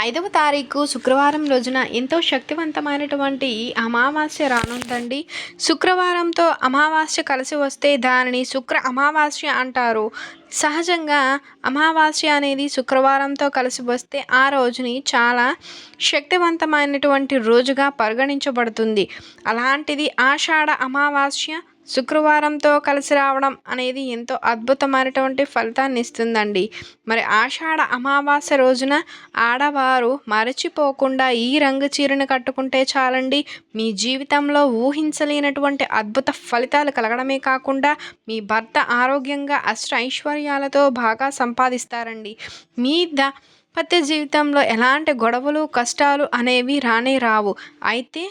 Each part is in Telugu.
ఐదవ తారీఖు శుక్రవారం రోజున ఎంతో శక్తివంతమైనటువంటి అమావాస్య రానుందండి. శుక్రవారంతో అమావాస్య కలిసి వస్తే దానిని శుక్ర అమావాస్య అంటారు. సహజంగా అమావాస్య అనేది శుక్రవారంతో కలిసి వస్తే ఆ రోజుని చాలా శక్తివంతమైనటువంటి రోజుగా పరిగణించబడుతుంది. అలాంటిది ఆషాఢ అమావాస్య శుక్రవారంతో కలిసి రావడం అనేది ఎంతో అద్భుతమైనటువంటి ఫలితాన్ని ఇస్తుందండి. మరి ఆషాఢ అమావాస్య రోజున ఆడవారు మరచిపోకుండా ఈ రంగు చీరను కట్టుకుంటే చాలండి. మీ జీవితంలో ఊహించలేనటువంటి అద్భుత ఫలితాలు కలగడమే కాకుండా మీ భర్త ఆరోగ్యంగా అష్ట ఐశ్వర్యాలతో బాగా సంపాదిస్తారండి. మీ దంపత్య జీవితంలో ఎలాంటి గొడవలు కష్టాలు అనేవి రానే రావు. అయితే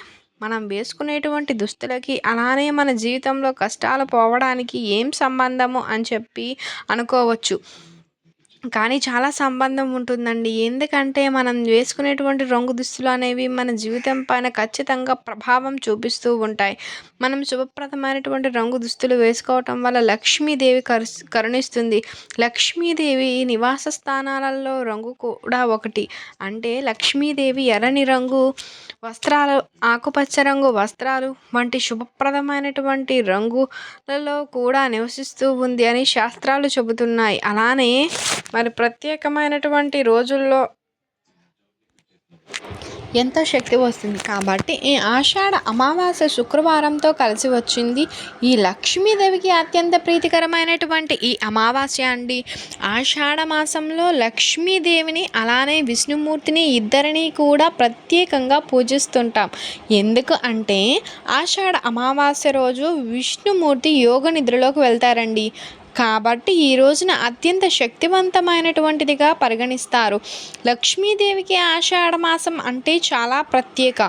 మనం వేసుకునేటువంటి దుస్తులకి అలానే మన జీవితంలో కష్టాలు పోవడానికి ఏం సంబంధము అని చెప్పి అనుకోవచ్చు. కానీ చాలా సంబంధం ఉంటుందండి. ఎందుకంటే మనం వేసుకునేటువంటి రంగు దుస్తులు అనేవి మన జీవితం పైన ఖచ్చితంగా ప్రభావం చూపిస్తూ ఉంటాయి. మనం శుభప్రదమైనటువంటి రంగు దుస్తులు వేసుకోవటం వల్ల లక్ష్మీదేవి కరు కరుణిస్తుంది. లక్ష్మీదేవి నివాస స్థానాలలో రంగు కూడా ఒకటి. అంటే లక్ష్మీదేవి ఎర్రని రంగు వస్త్రాలు ఆకుపచ్చ రంగు వస్త్రాలు వంటి శుభప్రదమైనటువంటి రంగులలో కూడా నివసిస్తూ ఉంది అని శాస్త్రాలు చెబుతున్నాయి. అలానే మరి ప్రత్యేకమైనటువంటి రోజుల్లో ఎంతో శక్తి వస్తుంది కాబట్టి ఈ ఆషాఢ అమావాస్య శుక్రవారంతో కలిసి వచ్చింది. ఈ లక్ష్మీదేవికి అత్యంత ప్రీతికరమైనటువంటి ఈ అమావాస్య అండి. ఆషాఢ మాసంలో లక్ష్మీదేవిని అలానే విష్ణుమూర్తిని ఇద్దరిని కూడా ప్రత్యేకంగా పూజిస్తుంటాం. ఎందుకు అంటే ఆషాఢ అమావాస్య రోజు విష్ణుమూర్తి యోగ నిద్రలోకి వెళ్తారండి. కాబట్టి ఈ రోజున అత్యంత శక్తివంతమైనటువంటిదిగా పరిగణిస్తారు. లక్ష్మీదేవికి ఆషాఢ మాసం అంటే చాలా ప్రత్యేక.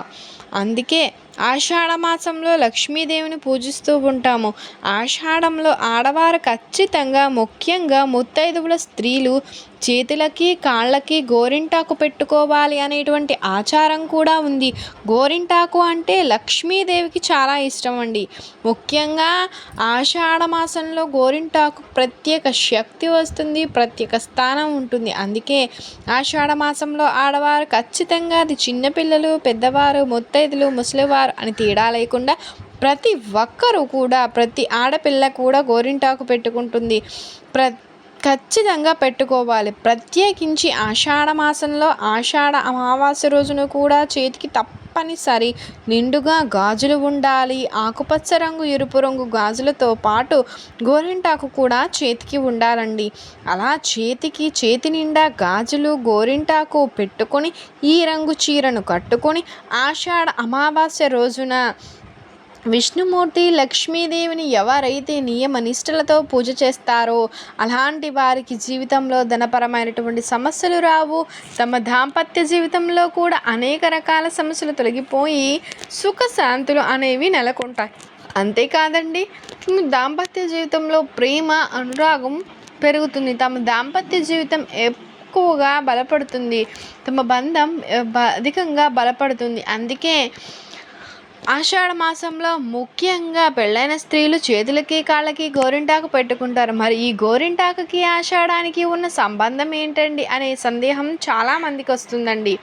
అందుకే ఆషాఢ మాసంలో లక్ష్మీదేవిని పూజిస్తూ ఉంటాము. ఆషాఢంలో ఆడవారు ఖచ్చితంగా ముఖ్యంగా ముత్తైదువుల స్త్రీలు చేతులకి కాళ్ళకి గోరింటాకు పెట్టుకోవాలి అనేటువంటి ఆచారం కూడా ఉంది. గోరింటాకు అంటే లక్ష్మీదేవికి చాలా ఇష్టం అండి. ముఖ్యంగా ఆషాఢ మాసంలో గోరింటాకు ప్రత్యేక శక్తి వస్తుంది ప్రత్యేక స్థానం ఉంటుంది. అందుకే ఆషాఢ మాసంలో ఆడవారు ఖచ్చితంగా అది చిన్నపిల్లలు పెద్దవారు ముత్తైదులు ముసలివారు అని తేడా లేకుండా ప్రతి ఒక్కరూ కూడా ప్రతి ఆడపిల్ల కూడా గోరింటాకు పెట్టుకుంటుంది. ప్ర ఖచ్చితంగా పెట్టుకోవాలి. ప్రత్యేకించి ఆషాఢ మాసంలో ఆషాఢ అమావాస్య రోజున కూడా చేతికి తప్ప తప్పనిసరి నిండుగా గాజులు ఉండాలి. ఆకుపచ్చ రంగు ఎరుపు రంగు గాజులతో పాటు గోరింటాకు కూడా చేతికి ఉండాలండి. అలా చేతికి చేతి నిండా గాజులు గోరింటాకు పెట్టుకొని ఈ రంగు చీరను కట్టుకొని ఆషాఢ అమావాస్య రోజున విష్ణుమూర్తి లక్ష్మీదేవిని ఎవరైతే నియమ నిష్టలతో పూజ చేస్తారో అలాంటి వారికి జీవితంలో ధనపరమైనటువంటి సమస్యలు రావు. తమ దాంపత్య జీవితంలో కూడా అనేక రకాల సమస్యలు తొలగిపోయి సుఖశాంతులు అనేవి నెలకొంటాయి. అంతేకాదండి దాంపత్య జీవితంలో ప్రేమ అనురాగం పెరుగుతుంది. తమ దాంపత్య జీవితం ఎక్కువగా బలపడుతుంది. తమ బంధం అధికంగా బలపడుతుంది. అందుకే ఆషాఢ మాసంలో ముఖ్యంగా పెళ్ళైన స్త్రీలు చేతులకి కాళ్ళకి గోరింటాకు పెట్టుకుంటారు. మరి ఈ గోరింటాకుకి ఆషాఢానికి ఉన్న సంబంధం ఏంటండి అనే సందేహం చాలామందికి వస్తుందండి.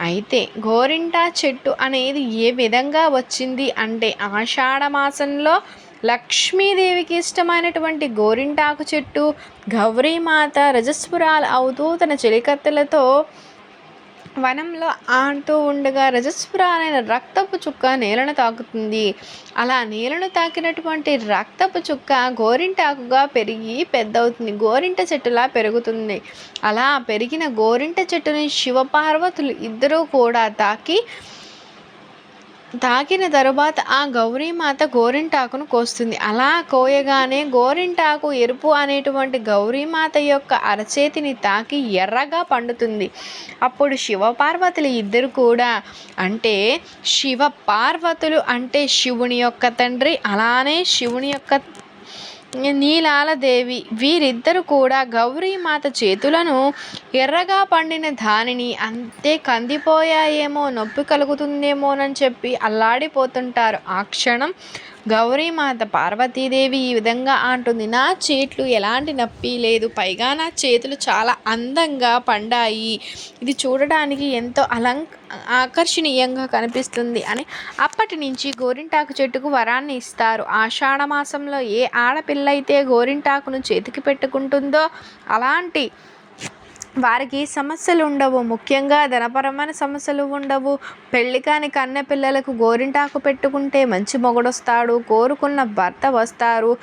అయితే గోరింటా చెట్టు అనేది ఏ విధంగా వచ్చింది అంటే ఆషాఢ మాసంలో లక్ష్మీదేవికి ఇష్టమైనటువంటి గోరింటాకు చెట్టు గౌరీమాత రజస్పురాలు అవుతూ తన చెలికత్తెలతో వనంలో ఆడుతూ ఉండగా రజస్పురాలైన రక్తపు చుక్క నేలను తాకుతుంది. అలా నేలను తాకినటువంటి రక్తపు చుక్క గోరింటాకుగా పెరిగి పెద్దవుతుంది. గోరింట చెట్టులా పెరుగుతుంది. అలా పెరిగిన గోరింట చెట్టుని శివపార్వతులు ఇద్దరూ కూడా తాకి తాకిన తరువాత ఆ గౌరీమాత గోరింటాకును కోస్తుంది. అలా కోయగానే గోరింటాకు ఎరుపు అనేటువంటి గౌరీమాత యొక్క అరచేతిని తాకి ఎర్రగా పండుతుంది. అప్పుడు శివపార్వతులు ఇద్దరు కూడా అంటే శివ పార్వతులు అంటే శివుని యొక్క తండ్రి అలానే శివుని యొక్క నీలాలదేవి. వీరిద్దరూ కూడా గౌరీమాత చేతులను ఎర్రగా పండిన దానిని అంతే కందిపోయాయేమో నొప్పి కలుగుతుందేమోనని చెప్పి అల్లాడిపోతుంటారు. ఆ క్షణం గౌరీమాత పార్వతీదేవి ఈ విధంగా అంటుంది నా చేతులు ఎలాంటి నొప్పి లేదు. పైగా నా చేతులు చాలా అందంగా పండాయి. ఇది చూడడానికి ఎంతో అలంక ఆకర్షణీయంగా కనిపిస్తుంది అని అప్పటి నుంచి గోరింటాకు చెట్టుకు వరాన్ని ఇస్తారు. ఆషాఢ మాసంలో ఏ ఆడపిల్ల అయితే గోరింటాకును చేతికి పెట్టుకుంటుందో అలాంటి వారికి సమస్యలు ఉండవు. ముఖ్యంగా ధనపరమైన సమస్యలు ఉండవు. పెళ్ళి కాని కన్నె పిల్లలకు గోరింటాకు పెట్టుకుంటే మంచి మొగుడొస్తాడు. కోరుకున్న భర్త వస్తారు.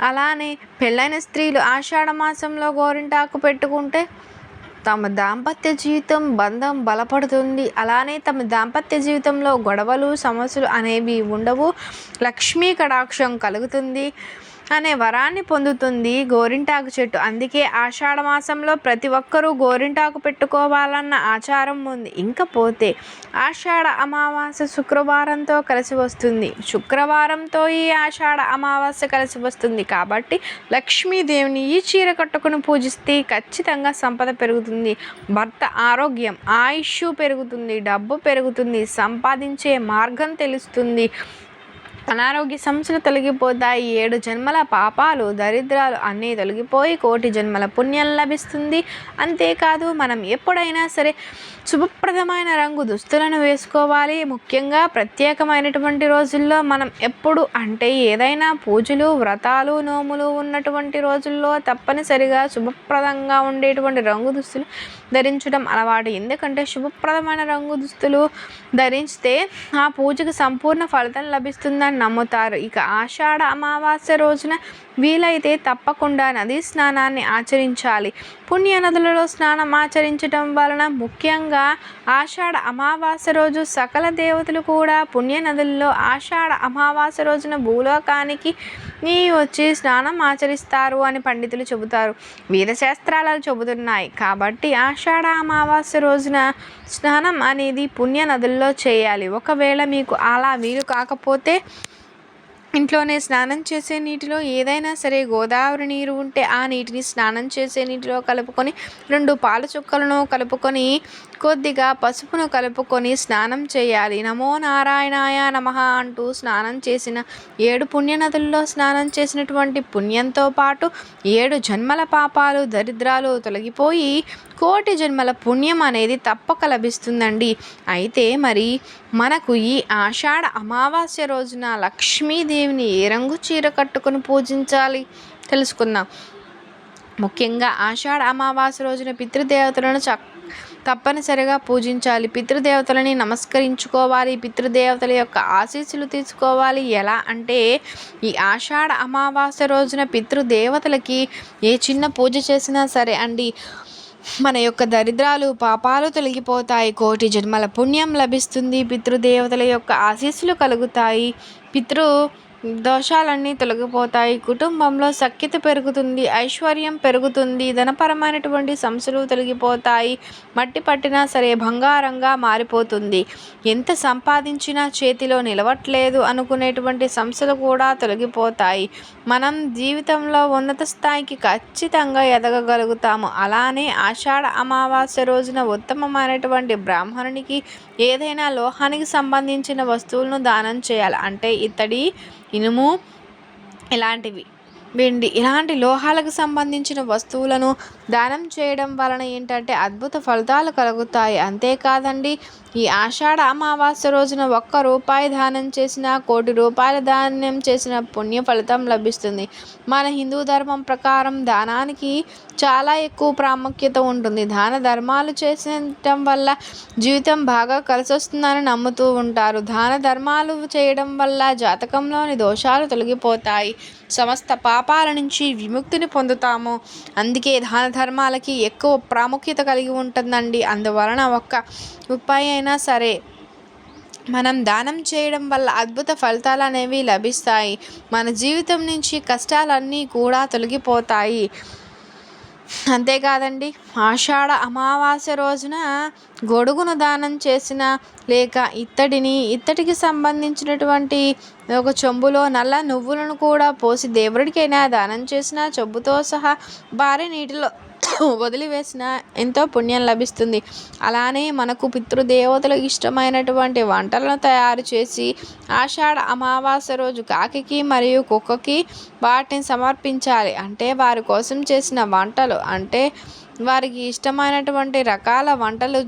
అలానే పెళ్ళైన స్త్రీలు ఆషాఢ మాసంలో గోరింటాకు పెట్టుకుంటే తమ దాంపత్య జీవితం బంధం బలపడుతుంది. అలానే తమ దాంపత్య జీవితంలో గొడవలు సమస్యలు అనేవి ఉండవు. లక్ష్మీ కటాక్షం కలుగుతుంది. అనే వరాన్ని పొందుతుంది గోరింటాకు చెట్టు. అందుకే ఆషాఢ మాసంలో ప్రతి ఒక్కరూ గోరింటాకు పెట్టుకోవాలన్న ఆచారం ఉంది. ఇంకపోతే ఆషాఢ అమావాస్య శుక్రవారంతో కలిసి వస్తుంది. శుక్రవారంతో ఈ ఆషాఢ అమావాస్య కలిసి వస్తుంది. కాబట్టి లక్ష్మీదేవిని ఈ చీర కట్టుకుని పూజిస్తే ఖచ్చితంగా సంపద పెరుగుతుంది. భర్త ఆరోగ్యం ఆయుష్ పెరుగుతుంది డబ్బు పెరుగుతుంది సంపాదించే మార్గం తెలుస్తుంది. అనారోగ్య సమస్యలు తొలగిపోతాయి. ఏడు జన్మల పాపాలు దరిద్రాలు అన్నీ తొలగిపోయి కోటి జన్మల పుణ్యం లభిస్తుంది. అంతేకాదు మనం ఎప్పుడైనా సరే శుభప్రదమైన రంగు దుస్తులను వేసుకోవాలి. ముఖ్యంగా ప్రత్యేకమైనటువంటి రోజుల్లో మనం ఎప్పుడు అంటే ఏదైనా పూజలు వ్రతాలు నోములు ఉన్నటువంటి రోజుల్లో తప్పనిసరిగా శుభప్రదంగా ఉండేటువంటి రంగు దుస్తులు ధరించడం అలవాటు. ఎందుకంటే శుభప్రదమైన రంగు దుస్తులు ధరిస్తే ఆ పూజకు సంపూర్ణ ఫలితం లభిస్తుందని నమ్ముతారు. ఇక ఆషాఢ అమావాస్య రోజున వీలైతే తప్పకుండా నదీ స్నానాన్ని ఆచరించాలి. పుణ్య నదులలో స్నానం ఆచరించడం వలన ముఖ్యంగా ఆషాఢ అమావాస్య రోజు సకల దేవతలు కూడా పుణ్య నదుల్లో ఆషాఢ అమావాస రోజున భూలోకానికి నీ వచ్చి స్నానం ఆచరిస్తారు అని పండితులు చెబుతారు. వేదశాస్త్రాలు చెబుతున్నాయి. కాబట్టి ఆషాఢ అమావాస్య రోజున స్నానం అనేది పుణ్య నదుల్లో చేయాలి. ఒకవేళ మీకు అలా వీలు కాకపోతే ఇంట్లోనే స్నానం చేసే నీటిలో ఏదైనా సరే గోదావరి నీరు ఉంటే ఆ నీటిని స్నానం చేసే నీటిలో కలుపుకొని రెండు పాల చుక్కలను కలుపుకొని కొద్దిగా పసుపును కలుపుకొని స్నానం చేయాలి. నమో నారాయణాయ నమ అంటూ స్నానం చేసిన ఏడు పుణ్యనదుల్లో స్నానం చేసినటువంటి పుణ్యంతో పాటు ఏడు జన్మల పాపాలు దరిద్రాలు తొలగిపోయి కోటి జన్మల పుణ్యం అనేది తప్పక లభిస్తుందండి. అయితే మరి మనకు ఈ ఆషాఢ అమావాస్య రోజున లక్ష్మీదేవిని ఏ రంగు చీర కట్టుకొని పూజించాలి? తెలుసుకుందాం. ముఖ్యంగా ఆషాఢ అమావాస్య రోజున పితృదేవతలను చక్క తప్పనిసరిగా పూజించాలి. పితృదేవతలని నమస్కరించుకోవాలి. పితృదేవతల యొక్క ఆశీస్సులు తీసుకోవాలి. ఎలా అంటే ఈ ఆషాఢ అమావాస్య రోజున పితృదేవతలకి ఏ చిన్న పూజ చేసినా సరే అండి మన యొక్క దరిద్రాలు పాపాలు తొలగిపోతాయి. కోటి జన్మల పుణ్యం లభిస్తుంది. పితృదేవతల యొక్క ఆశీస్సులు కలుగుతాయి. పితృ దోషాలన్నీ తొలగిపోతాయి. కుటుంబంలో సఖ్యత పెరుగుతుంది ఐశ్వర్యం పెరుగుతుంది ధనపరమైనటువంటి సమస్యలు తొలగిపోతాయి మట్టి పట్టినా సరే బంగారంగా మారిపోతుంది. ఎంత సంపాదించినా చేతిలో నిలవట్లేదు అనుకునేటువంటి సమస్యలు కూడా తొలగిపోతాయి. మనం జీవితంలో ఉన్నత స్థాయికి ఖచ్చితంగా ఎదగగలుగుతాము. అలానే ఆషాఢ అమావాస్య రోజున ఉత్తమమైనటువంటి బ్రాహ్మణునికి ఏదైనా లోహానికి సంబంధించిన వస్తువులను దానం చేయాలి. అంటే ఇతడి ఇనుము ఇలాంటివి. వెండి ఇలాంటి లోహాలకు సంబంధించిన వస్తువులను దానం చేయడం వలన ఏంటంటే అద్భుత ఫలితాలు కలుగుతాయి. అంతేకాదండి ఈ ఆషాఢ అమావాస్య రోజున ఒక్క రూపాయి దానం చేసిన కోటి రూపాయల దానం చేసిన పుణ్య ఫలితం లభిస్తుంది. మన హిందూ ధర్మం ప్రకారం దానానికి చాలా ఎక్కువ ప్రాముఖ్యత ఉంటుంది. దాన ధర్మాలు చేసడం వల్ల జీవితం బాగా కలిసి వస్తుందని నమ్ముతూ ఉంటారు. దాన ధర్మాలు చేయడం వల్ల జాతకంలోని దోషాలు తొలగిపోతాయి. సమస్త పాపాల నుంచి విముక్తిని పొందుతాము. అందుకే దాన ధర్మాలకి ఎక్కువ ప్రాముఖ్యత కలిగి ఉంటుందండి. అందువలన ఒక్క రూపాయి అయినా సరే మనం దానం చేయడం వల్ల అద్భుత ఫలితాలు అనేవి లభిస్తాయి. మన జీవితం నుంచి కష్టాలన్నీ కూడా తొలగిపోతాయి. అంతేకాదండి ఆషాఢ అమావాస్య రోజున గొడుగును దానం చేసిన లేక ఇత్తడిని ఇత్తడికి సంబంధించినటువంటి ఒక చెంబులో నల్ల నువ్వులను కూడా పోసి దేవుడికైనా దానం చేసిన చెంబుతో సహా భారీ నీటిలో వదిలివేసిన ఎంతో పుణ్యం లభిస్తుంది. అలానే మనకు పితృదేవతలకు ఇష్టమైనటువంటి వంటలను తయారు చేసి ఆషాఢ అమావాస్య రోజు కాకికి మరియు కుక్కకి వాటిని సమర్పించాలి. అంటే వారి కోసం చేసిన వంటలు. అంటే వారికి ఇష్టమైనటువంటి రకాల వంటలు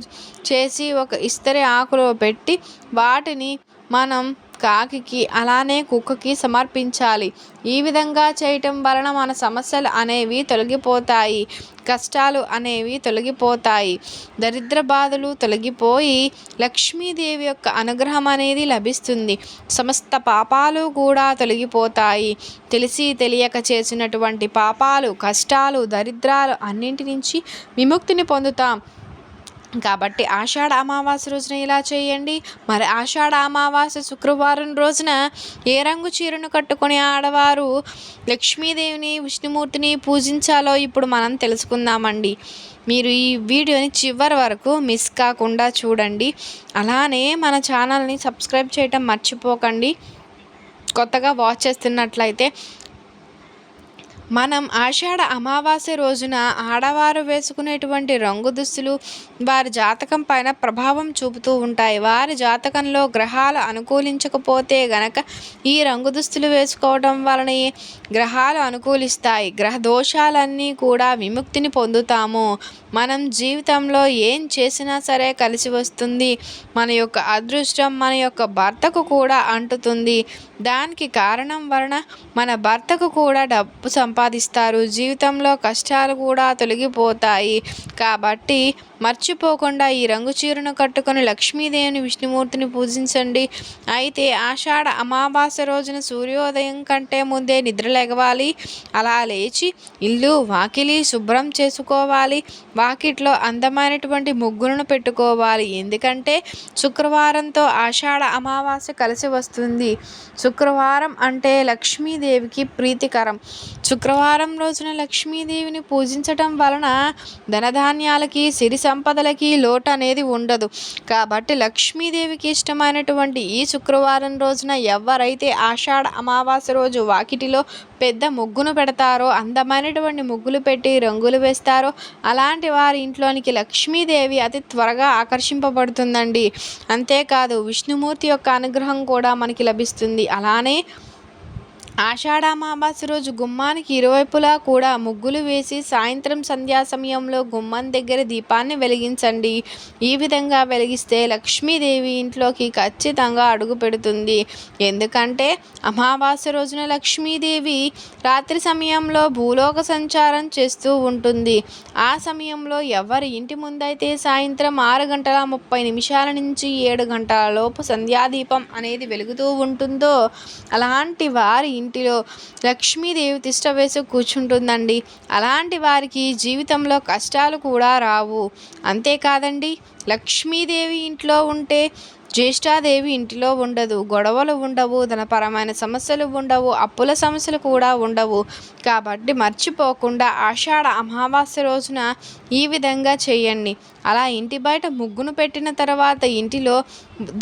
చేసి ఒక ఇస్తరి ఆకులో పెట్టి వాటిని మనం కాకికి అలానే కుక్కకి సమర్పించాలి. ఈ విధంగా చేయటం వలన మన సమస్యలు అనేవి తొలగిపోతాయి. కష్టాలు అనేవి తొలగిపోతాయి. దరిద్ర బాధలు తొలగిపోయి లక్ష్మీదేవి యొక్క అనుగ్రహం అనేది లభిస్తుంది. సమస్త పాపాలు కూడా తొలగిపోతాయి. తెలిసి తెలియక చేసినటువంటి పాపాలు కష్టాలు దరిద్రాలు అన్నింటి నుంచి విముక్తిని పొందుతాం. కాబట్టి ఆషాఢ అమావాస్య రోజున ఇలా చేయండి. మరి ఆషాఢ అమావాస్య శుక్రవారం రోజున ఏ రంగు చీరను కట్టుకుని ఆడవారు లక్ష్మీదేవిని విష్ణుమూర్తిని పూజించాలో ఇప్పుడు మనం తెలుసుకుందామండి. మీరు ఈ వీడియోని చివరి వరకు మిస్ కాకుండా చూడండి. అలానే మన ఛానల్ని సబ్స్క్రైబ్ చేయటం మర్చిపోకండి. కొత్తగా వాచ్ చేస్తున్నట్లయితే మనం ఆషాఢ అమావాస్య రోజున ఆడవారు వేసుకునేటువంటి రంగు దుస్తులు వారి జాతకం పైన ప్రభావం చూపుతూ ఉంటాయి. వారి జాతకంలో గ్రహాలు అనుకూలించకపోతే గనక ఈ రంగు దుస్తులు వేసుకోవడం వలన గ్రహాలు అనుకూలిస్తాయి. గ్రహ దోషాలన్నీ కూడా విముక్తిని పొందుతాము. మనం జీవితంలో ఏం చేసినా సరే కలిసి వస్తుంది. మన యొక్క అదృష్టం మన యొక్క భర్తకు కూడా అంటుతుంది. దానికి కారణం వలన మన భర్తకు కూడా డబ్బు సంపాదిస్తారు. జీవితంలో కష్టాలు కూడా తొలగిపోతాయి. కాబట్టి మర్చిపోకుండా ఈ రంగు చీరను కట్టుకొని లక్ష్మీదేవిని విష్ణుమూర్తిని పూజించండి. అయితే ఆషాఢ అమావాస్య రోజున సూర్యోదయం కంటే ముందే నిద్రలేగవాలి అలా లేచి ఇల్లు వాకిలి శుభ్రం చేసుకోవాలి. వాకిట్లో అందమైనటువంటి ముగ్గులను పెట్టుకోవాలి. ఎందుకంటే శుక్రవారంతో ఆషాఢ అమావాస్య కలిసి వస్తుంది. శుక్రవారం అంటే లక్ష్మీదేవికి ప్రీతికరం. శుక్రవారం రోజున లక్ష్మీదేవిని పూజించటం వలన ధనధాన్యాలకి సిరి సంపదలకి లోటు అనేది ఉండదు. కాబట్టి లక్ష్మీదేవికి ఇష్టమైనటువంటి ఈ శుక్రవారం రోజున ఎవరైతే ఆషాఢ అమావాస్య రోజు వాకిటిలో పెద్ద ముగ్గును పెడతారో అందమైనటువంటి ముగ్గులు పెట్టి రంగులు వేస్తారో అలాంటి వారి ఇంట్లోనికి లక్ష్మీదేవి అతి త్వరగా ఆకర్షింపబడుతుందండి. అంతేకాదు విష్ణుమూర్తి యొక్క అనుగ్రహం కూడా మనకి లభిస్తుంది. అలానే ఆషాఢ రోజు గుమ్మానికి ఇరువైపులా కూడా ముగ్గులు వేసి సాయంత్రం సంధ్యా సమయంలో గుమ్మం దగ్గర దీపాన్ని వెలిగించండి. ఈ విధంగా వెలిగిస్తే లక్ష్మీదేవి ఇంట్లోకి ఖచ్చితంగా అడుగు పెడుతుంది. ఎందుకంటే అమావాస్య రోజున లక్ష్మీదేవి రాత్రి సమయంలో భూలోక సంచారం చేస్తూ ఉంటుంది. ఆ సమయంలో ఎవరి ఇంటి ముందైతే సాయంత్రం ఆరు గంటల ముప్పై నిమిషాల నుంచి ఏడు గంటల లోపు సంధ్యాదీపం అనేది వెలుగుతూ ఉంటుందో అలాంటి వారి ఇంటిలో లక్ష్మీదేవి తిష్ట వేసి కూర్చుంటుందండి. అలాంటి వారికి జీవితంలో కష్టాలు కూడా రావు. అంతేకాదండి లక్ష్మీదేవి ఇంట్లో ఉంటే జ్యేష్ఠాదేవి ఇంటిలో ఉండదు. గొడవలు ఉండవు ధనపరమైన సమస్యలు ఉండవు అప్పుల సమస్యలు కూడా ఉండవు. కాబట్టి మర్చిపోకుండా ఆషాఢ అమావాస్య రోజున ఈ విధంగా చేయండి. అలా ఇంటి బయట ముగ్గును పెట్టిన తర్వాత ఇంటిలో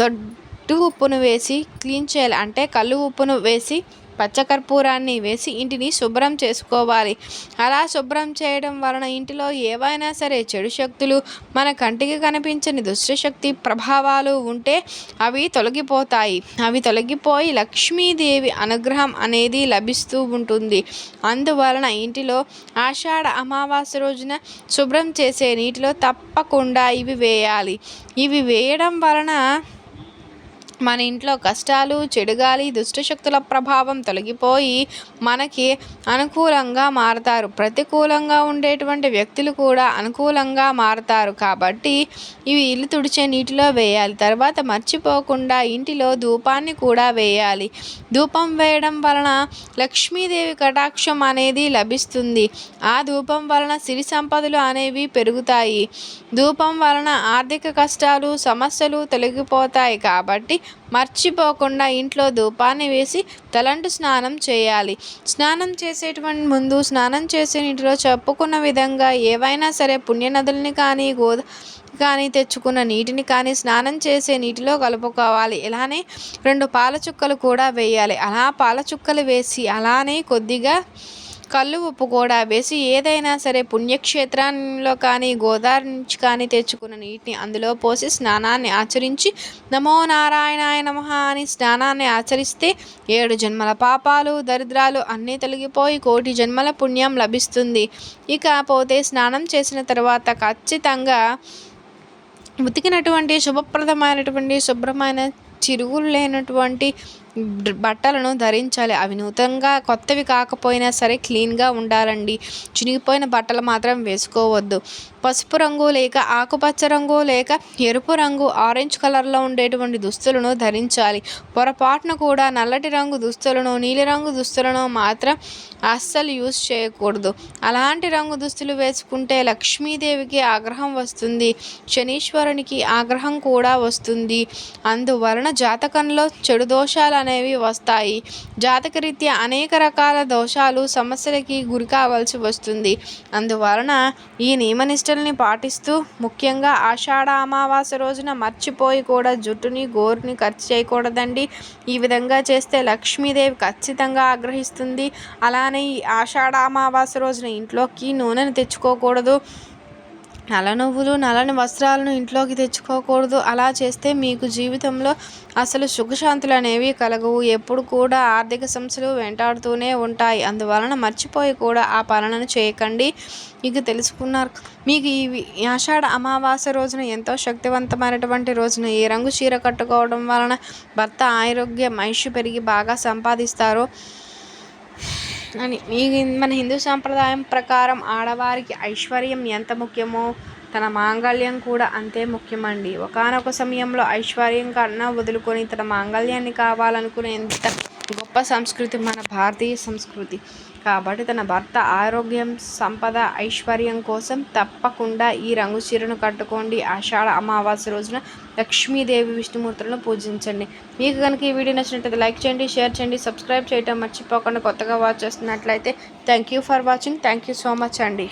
దొడ్డు ఉప్పును వేసి క్లీన్ చేయాలి. అంటే కళ్ళు ఉప్పును వేసి పచ్చకర్పూరాన్ని వేసి ఇంటిని శుభ్రం చేసుకోవాలి. అలా శుభ్రం చేయడం వలన ఇంటిలో ఏవైనా సరే చెడు శక్తులు మన కంటికి కనిపించని దుష్టశక్తి ప్రభావాలు ఉంటే అవి తొలగిపోతాయి. అవి తొలగిపోయి లక్ష్మీదేవి అనుగ్రహం అనేది లభిస్తూ ఉంటుంది. అందువలన ఇంటిలో ఆషాఢ అమావాస్య రోజున శుభ్రం చేసే నీటిలో తప్పకుండా ఇవి వేయాలి. ఇవి వేయడం వలన మన ఇంట్లో కష్టాలు చెడుగాలి దుష్టశక్తుల ప్రభావం తొలగిపోయి మనకి అనుకూలంగా మారతారు. ప్రతికూలంగా ఉండేటువంటి వ్యక్తులు కూడా అనుకూలంగా మారతారు కాబట్టి ఇవి ఇల్లు తుడిచే నీటిలో వేయాలి. తర్వాత మర్చిపోకుండా ఇంటిలో ధూపాన్ని కూడా వేయాలి. ధూపం వేయడం వలన లక్ష్మీదేవి కటాక్షం అనేది లభిస్తుంది. ఆ ధూపం వలన సిరి సంపదలు అనేవి పెరుగుతాయి. ధూపం వలన ఆర్థిక కష్టాలు సమస్యలు తొలగిపోతాయి కాబట్టి మర్చిపోకుండా ఇంట్లో ధూపాన్ని వేసి తలంటు స్నానం చేయాలి. స్నానం చేసేటువంటి ముందు స్నానం చేసే నీటిలో చెప్పుకున్న విధంగా ఏవైనా సరే పుణ్యనదుల్ని కానీ గోదా కానీ తెచ్చుకున్న నీటిని కానీ స్నానం చేసే నీటిలో కలుపుకోవాలి. ఇలానే రెండు పాల చుక్కలు కూడా వేయాలి. అలా పాల చుక్కలు వేసి అలానే కొద్దిగా కళ్ళు ఉప్పు కూడా వేసి ఏదైనా సరే పుణ్యక్షేత్రంలో కానీ గోదావరి నుంచి కానీ తెచ్చుకున్న నీటిని అందులో పోసి స్నానాన్ని ఆచరించి నమో నారాయణాయ నమ అని స్నానాన్ని ఆచరిస్తే ఏడు జన్మల పాపాలు దరిద్రాలు అన్నీ తొలగిపోయి కోటి జన్మల పుణ్యం లభిస్తుంది. ఇకపోతే స్నానం చేసిన తర్వాత ఖచ్చితంగా ఉతికినటువంటి శుభప్రదమైనటువంటి శుభ్రమైన చిరుగులు లేనటువంటి బట్టలను ధరించాలి. అవి నూతనంగా కొత్తవి కాకపోయినా సరే క్లీన్గా ఉండాలండి. చినిగిపోయిన బట్టలు మాత్రం వేసుకోవద్దు. పసుపు రంగు లేక ఆకుపచ్చ రంగు లేక ఎరుపు రంగు ఆరెంజ్ కలర్లో ఉండేటువంటి దుస్తులను ధరించాలి. పొరపాటున కూడా నల్లటి రంగు దుస్తులను నీలిరంగు దుస్తులను మాత్రం అస్సలు యూజ్ చేయకూడదు. అలాంటి రంగు దుస్తులు వేసుకుంటే లక్ష్మీదేవికి ఆగ్రహం వస్తుంది. శనీశ్వరునికి ఆగ్రహం కూడా వస్తుంది. అందువలన జాతకంలో చెడు దోషాలు అనేవి వస్తాయి. జాతకరీత్యా అనేక రకాల దోషాలు సమస్యలకి గురి కావాల్సి వస్తుంది. అందువలన ఈ నియమనిష్టల్ని పాటిస్తూ ముఖ్యంగా ఆషాఢ అమావాస్య రోజున మర్చిపోయి కూడా జుట్టుని గోరుని ఖర్చు చేయకూడదండి. ఈ విధంగా చేస్తే లక్ష్మీదేవి ఖచ్చితంగా ఆగ్రహిస్తుంది. అలానే ఈ ఆషాఢ అమావాస్య రోజున ఇంట్లోకి నూనెను తెచ్చుకోకూడదు. నల్ల నువ్వులు నల్లని వస్త్రాలను ఇంట్లోకి తెచ్చుకోకూడదు. అలా చేస్తే మీకు జీవితంలో అసలు సుఖశాంతులు అనేవి కలగవు. ఎప్పుడు కూడా ఆర్థిక సమస్యలు వెంటాడుతూనే ఉంటాయి. అందువలన మర్చిపోయి కూడా ఆ పాలనను చేయకండి. మీకు తెలుసుకున్నారు. మీకు ఈ ఆషాఢ అమావాస్య రోజున ఎంతో శక్తివంతమైనటువంటి రోజున ఏ రంగు చీర కట్టుకోవడం వలన భర్త ఆరోగ్యం మనిషి పెరిగి బాగా సంపాదిస్తారో. అని. ఈ మన హిందూ సాంప్రదాయం ప్రకారం ఆడవారికి ఐశ్వర్యం ఎంత ముఖ్యమో తన మాంగళ్యం కూడా అంతే ముఖ్యమండి. ఒకనొక సమయంలో ఐశ్వర్యం కన్నా వదులుకొని తన మాంగళ్యాన్ని కావాలనుకునేంత గొప్ప సంస్కృతి మన భారతీయ సంస్కృతి. కాబట్టి తన భర్త ఆరోగ్యం సంపద ఐశ్వర్యం కోసం తప్పకుండా ఈ రంగు చీరను కట్టుకోండి. ఆషాఢ అమావాస్య రోజున లక్ష్మీదేవి విష్ణుమూర్తులను పూజించండి. మీకు కనుక ఈ వీడియో నచ్చినట్లయితే లైక్ చేయండి షేర్ చేయండి సబ్స్క్రైబ్ చేయడం మర్చిపోకుండా కొత్తగా వాచ్ చేస్తున్నట్లయితే thank you for watching. Thank you so much అండి.